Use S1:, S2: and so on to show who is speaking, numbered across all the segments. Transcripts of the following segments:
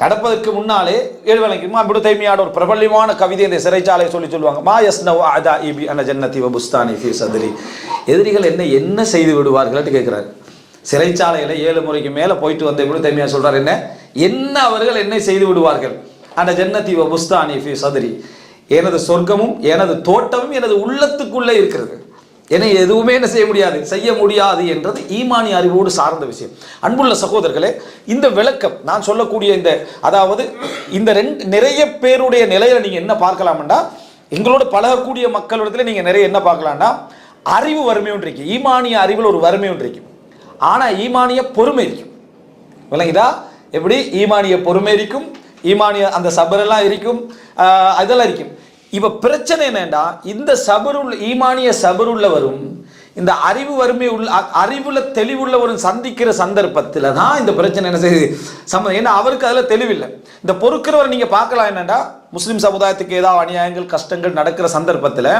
S1: நடப்பதற்கு முன்னாலே ஏழுவலைக்குமா இப்படி தைமியாட ஒரு பிரபல்யமான கவிதை இந்த சிறைச்சாலையை சொல்லி சொல்லுவாங்க. மா எஸ் நவ் அதா இபி அன ஜன்னதி வ புஸ்தானி ஃபி சதுரி. எதிரிகள் என்ன என்ன செய்து விடுவார்கள்ட்டு கேட்குறாரு சிறைச்சாலையில் ஏழு முறைக்கு மேலே போயிட்டு வந்த இப்படி தைமையாக சொல்கிறார் என்ன? என்ன அவர்கள் என்ன செய்து விடுவார்கள்? அந்த ஜன்னதி வ புஸ்தானி ஃபி சதுரி. எனது சொர்க்கமும் எனது தோட்டமும் எனது உள்ளத்துக்குள்ளே இருக்கிறது. என்னை எதுவுமே என்ன செய்ய முடியாது செய்ய முடியாது என்றது ஈமானி அறிவோடு சார்ந்த விஷயம். அன்புள்ள சகோதரர்களே இந்த விளக்கம் நான் சொல்லக்கூடிய இந்த அதாவது இந்த ரெண்டு நிறைய பேருடைய நிலையில நீங்க என்ன பார்க்கலாம்டா எங்களோட பழகக்கூடிய மக்களிடத்துல நீங்க நிறைய என்ன பார்க்கலாம்னா அறிவு வறுமை ஒன்று இருக்கு. ஈமானிய அறிவில் ஒரு வறுமை ஒன்று இருக்கு. ஆனா ஈமானிய பொறுமை இருக்கும் விளங்குதா? எப்படி? ஈமானிய பொறுமை இருக்கும் ஈமானிய அந்த சபரெல்லாம் இருக்கும் அதெல்லாம் இருக்கும். இப்போ பிரச்சனை என்னன்னா இந்த சபருள் ஈமானிய சபருள்ளவரும் இந்த அறிவு வறுமை உள்ள அ- அறிவுல தெளிவுள்ளவரும் சந்திக்கிற சந்தர்ப்பத்தில் தான் இந்த பிரச்சனை என்ன செய்யுது? சம்மந்தம் ஏன்னா அவருக்கு அதில் தெளிவில்லை. இந்த பொறுக்கிறவர் நீங்கள் பார்க்கலாம் என்னென்னா முஸ்லீம் சமுதாயத்துக்கு ஏதாவது அநியாயங்கள் கஷ்டங்கள் நடக்கிற சந்தர்ப்பத்தில்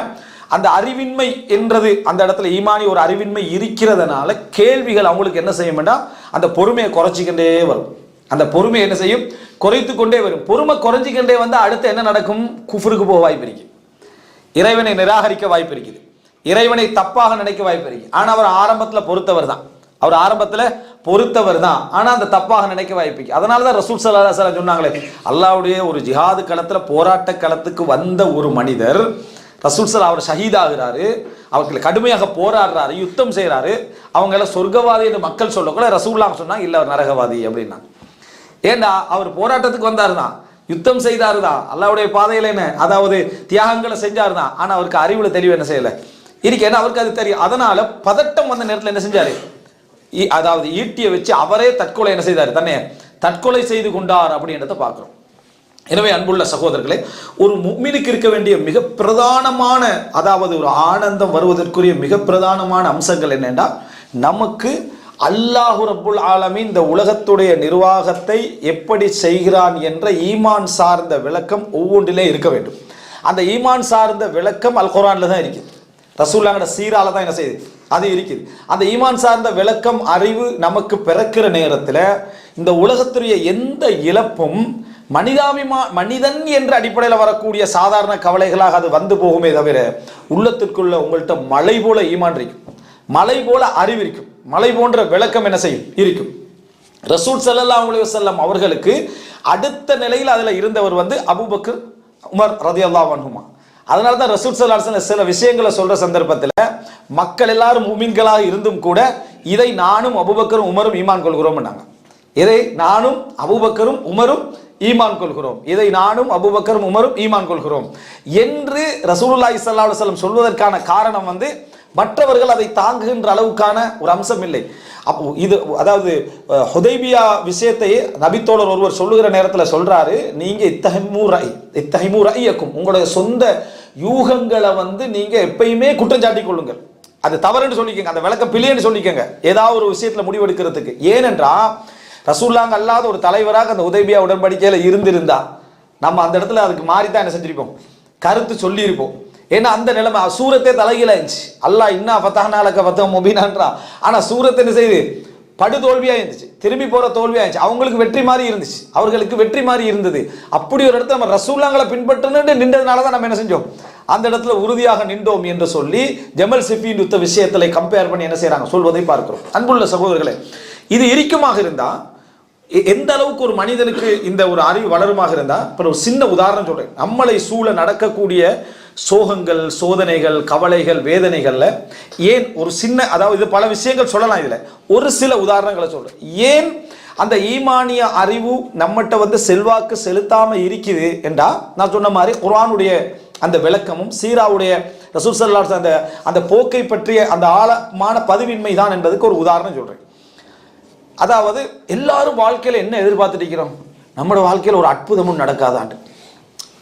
S1: அந்த அறிவின்மை என்றது அந்த இடத்துல ஈமானி ஒரு அறிவின்மை இருக்கிறதுனால கேள்விகள் அவங்களுக்கு என்ன செய்ய வேண்டாம் அந்த பொறுமையை குறைச்சிக்கிட்டே வரும். அந்த பொறுமை என்ன செய்யும்? குறைத்து கொண்டே வரும். பொறுமை குறைஞ்சிக்கிட்டே வந்து அடுத்து என்ன நடக்கும்? குஃபருக்கு போக வாய்ப்பு இருக்கு. இறைவனை நிராகரிக்க வாய்ப்பு இருக்குது. இறைவனை தப்பாக நினைக்க வாய்ப்பு இருக்கு. ஆனால் அவர் ஆரம்பத்தில் பொறுத்தவர் தான். அவர் ஆரம்பத்தில் பொறுத்தவர் தான். ஆனால் அந்த தப்பாக நினைக்க வாய்ப்பு இருக்குது அதனால தான் ரசூல் சல்லா அலைஹி சொன்னாங்களே அல்லாவுடைய ஒரு ஜிஹாது களத்தில் போராட்ட களத்துக்கு வந்த ஒரு மனிதர் ரசூல் சல்லா அவர் ஷஹீதாகிறாரு அவர்கள் கடுமையாக போராடுறாரு யுத்தம் செய்கிறாரு அவங்கள சொர்க்கவாதி என்று மக்கள் சொல்லக்கூட ரசூல்லாம் சொன்னாங்க இல்லை அவர் நரகவாதி அப்படின்னா ஏண்டா அவர் போராட்டத்துக்கு வந்தார் தான் யுத்தம் செய்தார் தான் அல்லாவுடைய பாதையில் என்ன? அதாவது தியாகங்களை செஞ்சார் தான் ஆனால் அவருக்கு அறிவுல தெளிவு என்ன செய்யலை. இருக்கு ஏன்னா அவருக்கு அது தெரியும். அதனால பதட்டம் வந்த நேரத்தில் என்ன செஞ்சாரு? அதாவது ஈட்டியை வச்சு அவரே தற்கொலை என்ன செய்தார்? தன்னை தற்கொலை செய்து கொண்டார் அப்படின்றத பார்க்குறோம். எனவே அன்புள்ள சகோதரர்களே ஒரு முக்மினுக்கு இருக்க வேண்டிய மிக பிரதானமான அதாவது ஒரு ஆனந்தம் வருவதற்குரிய மிக பிரதானமான அம்சங்கள் என்னென்னா நமக்கு அல்லாஹு ரப்புல் ஆலமீன் இந்த உலகத்துடைய நிர்வாகத்தை எப்படி செய்கிறான் என்ற ஈமான் சார்ந்த விளக்கம் ஒவ்வொன்றிலே இருக்க வேண்டும். அந்த ஈமான் சார்ந்த விளக்கம் அல் குரானில் தான் இருக்குது. ரசூல்லாங்கட சீரால தான் என்ன செய்யுது? அது இருக்குது. அந்த ஈமான் சார்ந்த விளக்கம் அறிவு நமக்கு பிறக்கிற நேரத்தில் இந்த உலகத்துடைய எந்த இழப்பும் மனிதாபிமா மனிதன் என்ற அடிப்படையில் வரக்கூடிய சாதாரண கவலைகளாக அது வந்து போகுமே தவிர உள்ளத்திற்குள்ள உங்கள்கிட்ட மலை போல ஈமான் இருக்கும். மலை போல அறிவு இருக்கும் மலை போன்ற விளக்கம் என்ன செய்யும்? இருக்கும். ரசூல் சல்லா அலி வஸல்லம் அவர்களுக்கு அடுத்த நிலையில் அதில் இருந்தவர் வந்து அபுபக்கர் உமர் ரதியல்லாஹு அன்ஹுமா. அதனால தான் ரசூல் ஸல்லல்லாஹு சில விஷயங்களை சொல்ற சந்தர்ப்பத்தில் மக்கள் எல்லாரும் உமின்களாக இருந்தும் கூட இதை நானும் அபூபக்கரும் உமரும் ஈமான் கொள்கிறோம்னாங்க. இதை நானும் அபூபக்கரும் உமரும் ஈமான் கொள்கிறோம். இதை நானும் அபூபக்கரும் உமரும் ஈமான் கொள்கிறோம். என்று ரசூலுல்லாஹி ஸல்லல்லாஹு அலைஹி சொல்வதற்கான காரணம் வந்து மற்றவர்கள் அதை தாங்குகின்ற அளவுக்கான ஒரு அம்சம் இல்லை. அப்போ இது அதாவது ஹுதைபியா விஷயத்தை நபித்தோழர் ஒருவர் சொல்லுகிற நேரத்தில் சொல்றாரு நீங்க இத்தகைமூ ரை இத்தகைமூ ரையக்கும் உங்களுடைய சொந்த யூகங்களை வந்து நீங்க எப்பயுமே குற்றஞ்சாட்டி கொள்ளுங்கள். அது தவறுன்னு சொல்லிக்கோங்க அந்த விளக்க பிள்ளைன்னு சொல்லிக்கோங்க ஏதாவது ஒரு விஷயத்துல முடிவெடுக்கிறதுக்கு ஏனென்றால் ரசூல்லாங்க அல்லாத ஒரு தலைவராக அந்த உதவியா உடன்படிக்கையில் இருந்திருந்தா நம்ம அந்த இடத்துல அதுக்கு மாறி தான் என்ன செஞ்சிருப்போம்? கருத்து சொல்லியிருப்போம். ஏன்னா அந்த நிலைமை சூரத்தே தலைகீழ இருந்துச்சு. அல்லாஹ் இன்னா ஃபத்தஹ்னாலக ஃபத்தஹ் முபீனான்றா. ஆனால் சூரத் என்ன செய்யுது படு தோல்வியாக இருந்துச்சு. திரும்பி போகிற தோல்வியாக இருந்துச்சு. அவங்களுக்கு வெற்றி மாதிரி இருந்துச்சு. அவர்களுக்கு வெற்றி மாதிரி இருந்தது. அப்படி ஒரு இடத்துல நம்ம ரசூல்லாங்களை பின்பற்றணும்னு நின்றதுனால தான் நம்ம என்ன செஞ்சோம்? அந்த இடத்துல உறுதியாக நின்றோம் என்று சொல்லி ஜமல் சிஃபின் யுத்த விஷயத்தில் கம்பேர் பண்ணி என்ன செய்கிறாங்க சொல்வதை பார்க்கிறோம். அன்புள்ள சகோதரர்களே இது இரிக்குமாக இருந்தால் எ- எந்த அளவுக்கு ஒரு மனிதனுக்கு இந்த ஒரு அறிவு வளருமாக இருந்தால் இப்போ ஒரு சின்ன உதாரணம் சொல்கிறேன் நம்மளை சூழ நடக்கக்கூடிய சோகங்கள் சோதனைகள் கவலைகள் வேதனைகளில் ஏன் ஒரு சின்ன அதாவது இது பல விஷயங்கள் சொல்லலாம் இதில். ஒரு சில உதாரணங்களை சொல்கிறேன் ஏன் அந்த ஈமானிய அறிவு நம்மகிட்ட வந்து செல்வாக்கு செலுத்தாமல் இருக்குது என்றா நான் சொன்ன மாதிரி குரானுடைய அந்த விளக்கமும் சீராவுடைய ரசூல் ஸல்லல்லாஹு அந்த அந்த போக்கை பற்றிய அந்த ஆழமான பதிவின்மை தான் என்பதுக்கு ஒரு உதாரணம் சொல்கிறேன் அதாவது எல்லாரும் வாழ்க்கையில் என்ன எதிர்பார்த்துட்டு இருக்கிறோம்? நம்மளோட வாழ்க்கையில் ஒரு அற்புதமும் நடக்காதாண்டு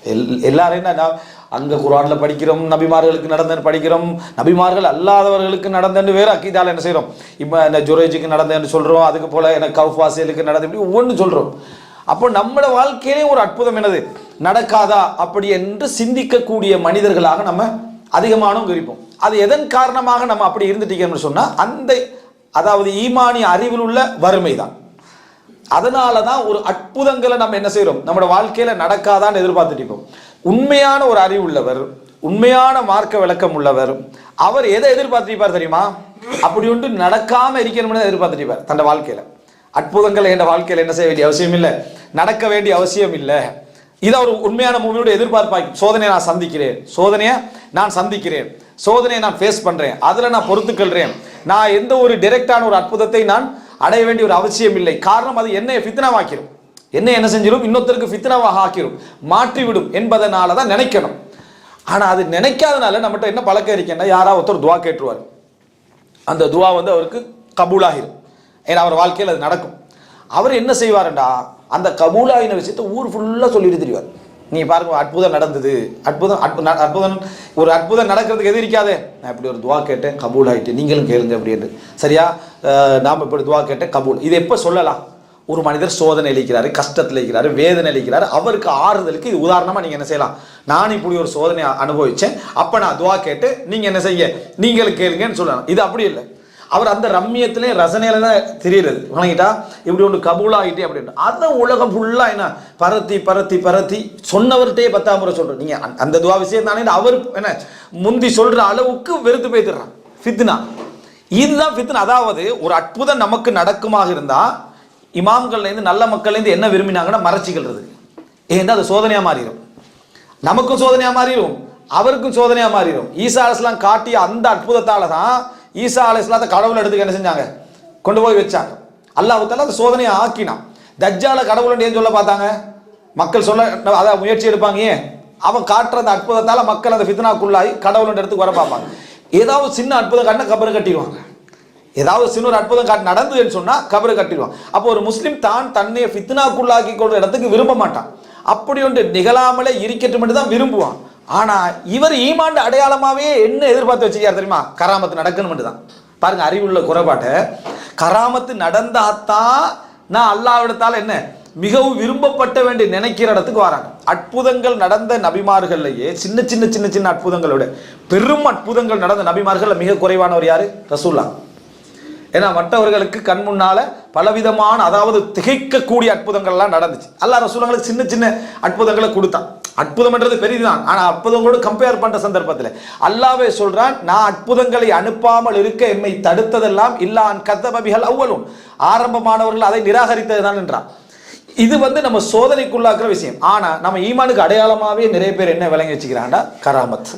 S1: எல் எல்லாரும் என்ன அங்கே குரானில் படிக்கிறோம் நபிமார்களுக்கு நடந்தன்னு படிக்கிறோம். நபிமார்கள் அல்லாதவர்களுக்கு நடந்தன்னு வேறு அக்கீதால் என்ன செய்கிறோம் இப்போ இந்த ஜுரேஜுக்கு நடந்தேன்னு சொல்கிறோம் அதுக்கு போல் எனக்கு கவுஃபாசிலுக்கு நடந்து இப்படி ஒவ்வொன்று சொல்கிறோம் அப்போ நம்மளோட வாழ்க்கையிலே ஒரு அற்புதம் என்னது? நடக்காதா? அப்படி என்று சிந்திக்கக்கூடிய மனிதர்களாக நம்ம அதிகமானவங்க இருப்போம் அது எதன் காரணமாக நம்ம அப்படி இருந்துட்டீங்கன்னு சொன்னால் அந்த அதாவது ஈமானிய அறிவில் உள்ள வறுமை தான் அதனால தான் ஒரு அற்புதங்களை நம்ம என்ன செய்கிறோம் நம்மளோட வாழ்க்கையில் நடக்காதான்னு எதிர்பார்த்துட்டு இருப்போம் உண்மையான ஒரு அறிவு உள்ளவர் உண்மையான மார்க்க விளக்கம் உள்ளவர் அவர் எதை எதிர்பார்த்திருப்பார் தெரியுமா? அப்படி ஒன்று நடக்காம இருக்கணும்னு எதிர்பார்த்திருப்பார் தன் வாழ்க்கையில. அற்புதங்களை என்ற வாழ்க்கையில என்ன செய்ய வேண்டிய அவசியம் இல்லை. நடக்க வேண்டிய அவசியம் இல்லை. இதை ஒரு உண்மையான மூவியோட எதிர்பார்ப்பாங்க சோதனையை நான் சந்திக்கிறேன். சோதனையை நான் சந்திக்கிறேன். சோதனையை நான் ஃபேஸ் பண்றேன். அதுல நான் பொறுத்துக்கொள்றேன். நான் எந்த ஒரு டிரெக்டான ஒரு அற்புதத்தை நான் அடைய வேண்டிய ஒரு அவசியம் இல்லை. காரணம் அது என்னை ஃபித்னாவாக்கிரும் என்ன என்ன செஞ்சிடும் இன்னொருத்தருக்கு ஃபித்னாவாக ஆக்கிரும். மாற்றிவிடும் என்பதனால தான் நினைக்கணும். ஆனால் அது நினைக்காதனால நம்மகிட்ட என்ன பழக்கம் இருக்கேன்னா யாராவது ஒருத்தர் துவா கேட்டுருவார். அந்த துவா வந்து அவருக்கு கபூலாகிரும். ஏன்னா அவர் வாழ்க்கையில் அது நடக்கும். அவர் என்ன செய்வாருண்டா? அந்த கபூலாகின விஷயத்தை ஊர் ஃபுல்லாக சொல்லிட்டு தெரிவார். நீ பாருங்க அற்புதம் நடந்தது. அற்புதம் ந- அற்புதம் ஒரு அற்புதம் நடக்கிறதுக்கு எது இருக்காதே? நான் இப்படி ஒரு துவா கேட்டேன் கபூல் ஆயிட்டு நீங்களும் கேளுங்க அப்படின்னு சரியா? நாம் இப்படி துவா கேட்டேன் கபூல். இது எப்போ சொல்லலாம்? ஒரு மனிதர் சோதனை அளிக்கிறாரு கஷ்டத்தில் இருக்கிறாரு வேதனை அளிக்கிறாரு அவருக்கு ஆறுதலுக்கு இது உதாரணமாக நீங்கள் என்ன செய்யலாம். நான் இப்படி ஒரு சோதனை அனுபவிச்சேன். அப்போ நான் துவா கேட்டு நீங்கள் என்ன செய்ய நீங்கள் கேளுங்கன்னு சொல்லலாம். இது அப்படி இல்லை. அவர் அந்த ரம்மியத்திலே ரசனையில தான் தெரியுறது. வணங்கிட்டா? இப்படி ஒன்று கபூலாகிட்டே அப்படின்னு அதான் உலகம் ஃபுல்லாக என்ன? பரத்தி பரத்தி பரத்தி. சொன்னவர்கிட்டயே பத்தாம் முறை சொல்கிறோம் நீங்கள் அந்த துவா விஷயம் தானே அவர் என்ன? முந்தி சொல்கிற அளவுக்கு வெறுத்து போய்த்துறான் ஃபித்னா. இதுதான் ஃபித்னா. அதாவது ஒரு அற்புதம் நமக்கு நடக்குமாக இருந்தால் இமாம்கள்லேருந்து நல்ல மக்கள்லேருந்து என்ன விரும்பினாங்கன்னா மறைச்சிக்கிறது ஏன்னா அது சோதனையாக மாறிடும். நமக்கும் சோதனையாக மாறிடும். அவருக்கும் சோதனையாக மாறிடும். ஈசா அலிஸ்லாம் காட்டிய அந்த அற்புதத்தால் தான் ஈசா அலிஸ்லாத்தை கடவுள் எடுத்துக்க என்ன செஞ்சாங்க? கொண்டு போய் வச்சாங்க. அல்லாஹ் அந்த சோதனையை ஆக்கினான். தஜ்ஜால கடவுள் ஏன் சொல்ல பார்த்தாங்க? மக்கள் சொல்ல அதை முயற்சி எடுப்பாங்க ஏன்? அவன் காட்டுற அந்த அற்புதத்தால் மக்கள் அந்த ஃபித்னாக்குள்ளாகி கடவுள் இடத்துக்கு வர பார்ப்பாங்க. ஏதாவது சின்ன அற்புதம் காட்டினா கபரை கட்டிடுவாங்க. ஏதாவது சின்ன ஒரு அற்புதம் காட்டு நடந்ததுன்னு சொன்னால் கபரை கட்டிடுவான். அப்போ ஒரு முஸ்லீம் தான் தன்னை ஃபித்னாக்குள்ளாக்கி கொள்ற இடத்துக்கு விரும்ப மாட்டான். அப்படி ஒன்று நிகழாமலே இருக்கட்டும் தான் விரும்புவான். ஆனா இவர் ஈமாண்டு அடையாளமாவே என்ன எதிர்பார்த்து வச்சுக்கார் தெரியுமா? கராமத்து நடக்கணும்னு தான். பாருங்க அறிவுள்ள குறைபாட்டை. கராமத்து நடந்தாதான் நான் அல்லாவிடத்தால் என்ன? மிகவும் விரும்பப்பட்ட வேண்டி நினைக்கிற இடத்துக்கு வராங்க. அற்புதங்கள் நடந்த நபிமார்கள்லையே சின்ன சின்ன சின்ன சின்ன அற்புதங்களோட பெரும் அற்புதங்கள் நடந்த நபிமார்கள் மிக குறைவானவர் யாரு? ரசூல்லா ஏன்னா மற்றவர்களுக்கு கண் முன்னால் பலவிதமான அதாவது திகைக்கக்கூடிய அற்புதங்கள்லாம் நடந்துச்சு. அல்லாஹ் ரசூலங்களுக்கு சின்ன சின்ன அற்புதங்களை கொடுத்தான். அற்புதம்ன்றது பெரிதுதான். ஆனால் அற்புதங்களோடு கம்பேர் பண்ணுற சந்தர்ப்பத்தில் அல்லாவே சொல்கிறான் நான் அற்புதங்களை அனுப்பாமல் இருக்க எம்மை தடுத்ததெல்லாம் இல்லான் கத்தபபிகள் அவ்வளும் ஆரம்பமானவர்கள் அதை நிராகரித்ததுதான் என்றான். இது வந்து நம்ம சோதனைக்குள்ளாக்குற விஷயம். ஆனால் நம்ம ஈமானுக்கு அடையாளமாகவே நிறைய பேர் என்ன விளங்கி வச்சுக்கிறான்டா கராமத்.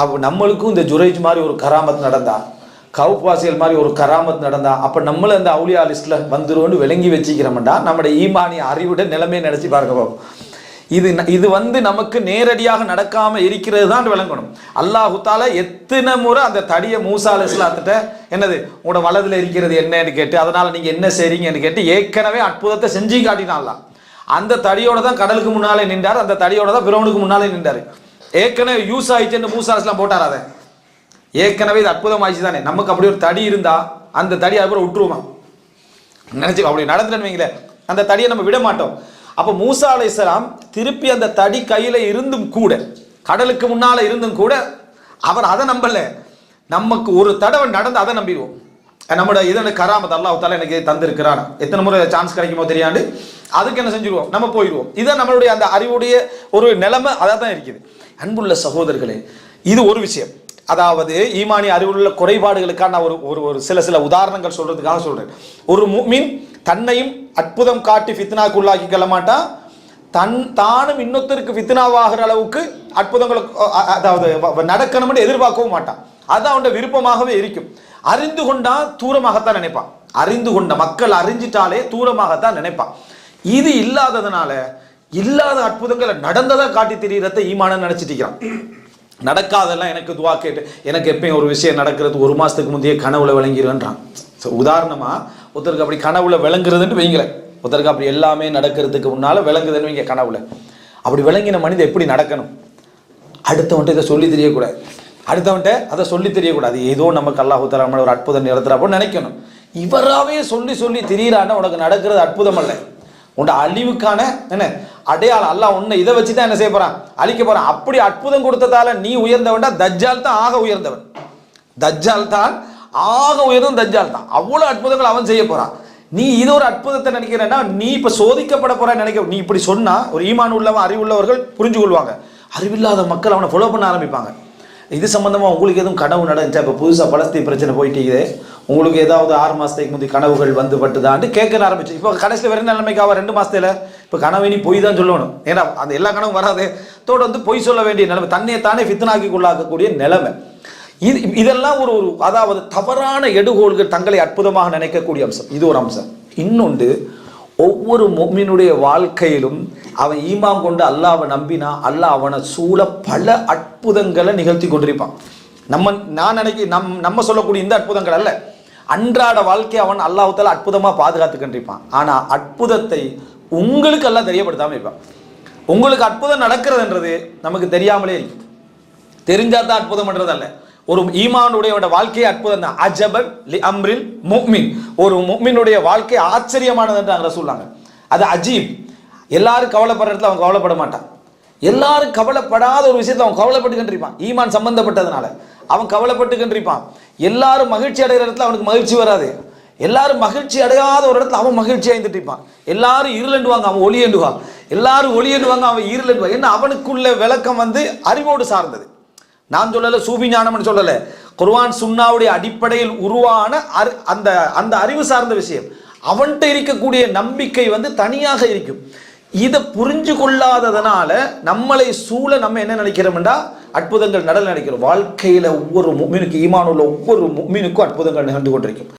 S1: அவ நம்மளுக்கும் இந்த ஜுரைஜ் மாதிரி ஒரு கராமத் நடந்தா கவுப்பாசிகள் மாதிரி ஒரு கராமத் நடந்தா அப்போ நம்மளும் அந்த அவுளியா லிஸ்ட்டில் வந்துருவோம்னு விளங்கி வச்சுக்கிறோம்டா நம்முடைய ஈமானிய அறிவுட நிலைமையை நினச்சி பார்க்க போகும் இது இது வந்து நமக்கு நேரடியாக நடக்காமல் இருக்கிறது தான் விளங்கணும். அல்லாஹுத்தால எத்தனை முறை அந்த தடியை மூசா அலிஸ்லாத்திட்ட என்னது உங்களோட வலதில் இருக்கிறது என்னன்னு கேட்டு அதனால் நீங்கள் என்ன செய்றீங்கன்னு கேட்டு ஏற்கனவே அற்புதத்தை செஞ்சு காட்டினாலாம் அந்த தடியோட தான் கடலுக்கு முன்னாலே நின்றார் அந்த தடியோட தான் பிரவனுக்கு முன்னாலே நின்றார். ஏற்கனவே யூஸ் ஆயிடுச்சுன்னு மூசா அலிஸ்லாம் போட்டார் அதை. ஏற்கனவே இது அற்புதம் ஆயிடுச்சு தானே? நமக்கு அப்படி ஒரு தடி இருந்தா அந்த தடி அதுக்கப்புறம் விட்டுருவோம்? நினைச்சு அப்படி நடந்துட்டேன்னு வைங்களேன் அந்த தடியை நம்ம விட மாட்டோம். அப்போ மூசா அலைஹிஸ்ஸலாம் திருப்பி அந்த தடி கையில் இருந்தும் கூட கடலுக்கு முன்னால் இருந்தும் கூட அவர் அதை நம்பலை. நமக்கு ஒரு தடவை நடந்து அதை நம்பிடுவோம். நம்மளோட இதன கராமத் அல்லாஹால எனக்கு தந்திருக்கிறான்? எத்தனை முறை சான்ஸ் கிடைக்குமோ தெரியாது அதுக்கு என்ன செஞ்சுருவோம்? நம்ம போயிடுவோம். இதுதான் நம்மளுடைய அந்த அறிவுடைய ஒரு நிலைமை அதான் தான் இருக்குது. அன்புள்ள சகோதரர்களே இது ஒரு விஷயம். அதாவது ஈமானி அறிவுள்ள குறைபாடுகளுக்கான நான் ஒரு ஒரு ஒரு சில சில உதாரணங்கள் சொல்றதுக்காக சொல்றேன். ஒரு மீன் தன்னையும் அற்புதம் காட்டி ஃபித்னாக்குள்ளாக்கி கொள்ள மாட்டான். தன் தானும் இன்னொருத்தருக்கு ஃபித்னாவாகிற அளவுக்கு அற்புதங்களை அதாவது வ- நடக்கணும்னு எதிர்பார்க்கவும் மாட்டான். அதுதான் அவன் விருப்பமாகவே இருக்கும். அறிந்து கொண்டா தூரமாகத்தான் நினைப்பான். அறிந்து கொண்ட மக்கள் அறிஞ்சிட்டாலே தூரமாகத்தான் நினைப்பான். இது இல்லாததுனால இல்லாத அற்புதங்களை நடந்ததா காட்டி திரியறத ஈமானன்னு நினைச்சிட்டு இருக்கிறான். நடக்காதெல்லாம் எனக்கு துவா கேட்டு எனக்கு எப்பயும் ஒரு விஷயம் நடக்கிறது ஒரு மாதத்துக்கு முந்தைய கனவுல விளங்கிடுவேன்றான் ஸோ உதாரணமாக ஒருத்தருக்கு அப்படி கனவுல விளங்குறதுன்னு வைங்களேன். ஒருத்தருக்கு அப்படி எல்லாமே நடக்கிறதுக்கு முன்னால் விளங்குதுன்னு வைங்க கனவுல. அப்படி விளங்கின மனிதன் எப்படி நடக்கணும்? அடுத்தவன்ட்டு இதை சொல்லி தெரியக்கூடாது. அடுத்தவன்ட்ட அதை சொல்லி தெரியக்கூடாது. ஏதோ நமக்கு அல்லாஹு ஒரு அற்புதம் நிறுத்துறாப்போ நினைக்கணும். இவராவே சொல்லி சொல்லி தெரியிறான்னா உனக்கு நடக்கிறது அற்புதம் அல்ல. உன் அழிவுக்கான என்ன? அடையாளம். அல்ல உன்னை இதை வச்சு தான் என்ன செய்ய போறான்? அழிக்க போறான். அப்படி அற்புதம் கொடுத்ததால நீ உயர்ந்தவன்டா தஜ்ஜால் தான் ஆக உயர்ந்தவன். தஜ்ஜால் தான் ஆக உயர்ந்தும் தஜ்ஜால் தான். அவ்வளோ அற்புதங்கள் அவன் செய்ய போறான். நீ இது ஒரு அற்புதத்தை நினைக்கிறேன்னா நீ இப்போ சோதிக்கப்பட போற நினைக்க நீ இப்படி சொன்னா ஒரு ஈமான் உள்ளவன் அறிவுள்ளவர்கள் புரிஞ்சு கொள்வாங்க. அறிவில்லாத மக்கள் அவனை ஃபாலோ பண்ண ஆரம்பிப்பாங்க. இது சம்மந்தமாக உங்களுக்கு எதுவும் கனவு நடந்துச்சா? இப்போ புதுசாக பலஸ்தீன் பிரச்சனை போயிட்டீங்க உங்களுக்கு ஏதாவது ஆறு மாதத்துக்கு முந்தி கனவுகள் வந்து பட்டுதான்ட்டு கேட்க ஆரம்பிச்சு. இப்போ கடைசியில் வேற நிலைமைக்கு அவ ரெண்டு மாதத்தில் இப்போ கனவு பொய் தான் சொல்லணும். ஏன்னா அந்த எல்லா கனவும் வராது. தொடர்ந்து பொய் சொல்ல வேண்டிய நிலைமை தன்னையை தானே ஃபித்னாக்கி கொள்ளாக்கக்கூடிய நிலைமை. இது இதெல்லாம் ஒரு ஒரு அதாவது தவறான எடுகோள்கள் தங்களை அற்புதமாக நினைக்கக்கூடிய அம்சம். இது ஒரு அம்சம். இன்னொன்று ஒவ்வொரு மொம்மினுடைய வாழ்க்கையிலும் அவன் ஈமாம் கொண்டு அல்லாவை நம்பினா அல்லாஹ் அவனை சூழ பல அற்புதங்களை நிகழ்த்தி கொண்டிருப்பான். நம்ம நான் நினைக்க நம் நம்ம சொல்லக்கூடிய இந்த அற்புதங்கள் அல்ல. அன்றாட வாழ்க்கையை அவன் அல்லாஹால அற்புதமாக பாதுகாத்து ஆனால் அற்புதத்தை உங்களுக்கு எல்லாம் தெரியப்படுத்தாமல் இருப்பான். உங்களுக்கு அற்புதம் நடக்கிறதுன்றது நமக்கு தெரியாமலே இருக்கும் தெரிஞ்சால் தான் அற்புதம் பண்றது அல்ல. ஒரு ஈமானுடைய வாழ்க்கையை அற்புதம் தான். லி அம்ரில் முக்மின். ஒரு முக்மினுடைய வாழ்க்கை ஆச்சரியமானது என்று அங்கே சொல்லாங்க அது அஜீப். எல்லாரும் கவலைப்படுற இடத்துல அவன் கவலைப்பட மாட்டான். எல்லாரும் கவலைப்படாத ஒரு விஷயத்தை அவன் கவலைப்பட்டு கண்டிருப்பான் ஈமான் சம்பந்தப்பட்டதுனால. அவன் கவலைப்பட்டு கண்டிருப்பான் எல்லாரும் மகிழ்ச்சி அடைகிற இடத்துல அவனுக்கு மகிழ்ச்சி வராது. எல்லாரும் மகிழ்ச்சி அடையாத ஒரு இடத்துல அவன் மகிழ்ச்சி அடைந்துட்டு இருப்பான் எல்லாரும் இருளண்டுவாங்க அவன் ஒளி எண்டுவான் எல்லாரும் ஒளி எண்டுவாங்க அவன் இருளண்டுவான் என்ன அவனுக்குள்ள விளக்கம் வந்து அறிவோடு சார்ந்தது. நான் சொல்லலை சூபி ஞானம்னு சொல்லலை. குர்வான் சுன்னாவுடைய அடிப்படையில் உருவான அரு அந்த அந்த அறிவு சார்ந்த விஷயம். அவன்கிட்ட இருக்கக்கூடிய நம்பிக்கை வந்து தனியாக இருக்கும். இதை புரிஞ்சு கொள்ளாததுனால நம்மளை சூழ நம்ம என்ன நினைக்கிறோம்டா? அற்புதங்கள் நடல் நினைக்கிறோம். வாழ்க்கையில ஒவ்வொரு மீனுக்கு ஈமான் உள்ள ஒவ்வொரு மீனுக்கும் அற்புதங்கள் நிகழ்ந்து கொண்டிருக்கும்.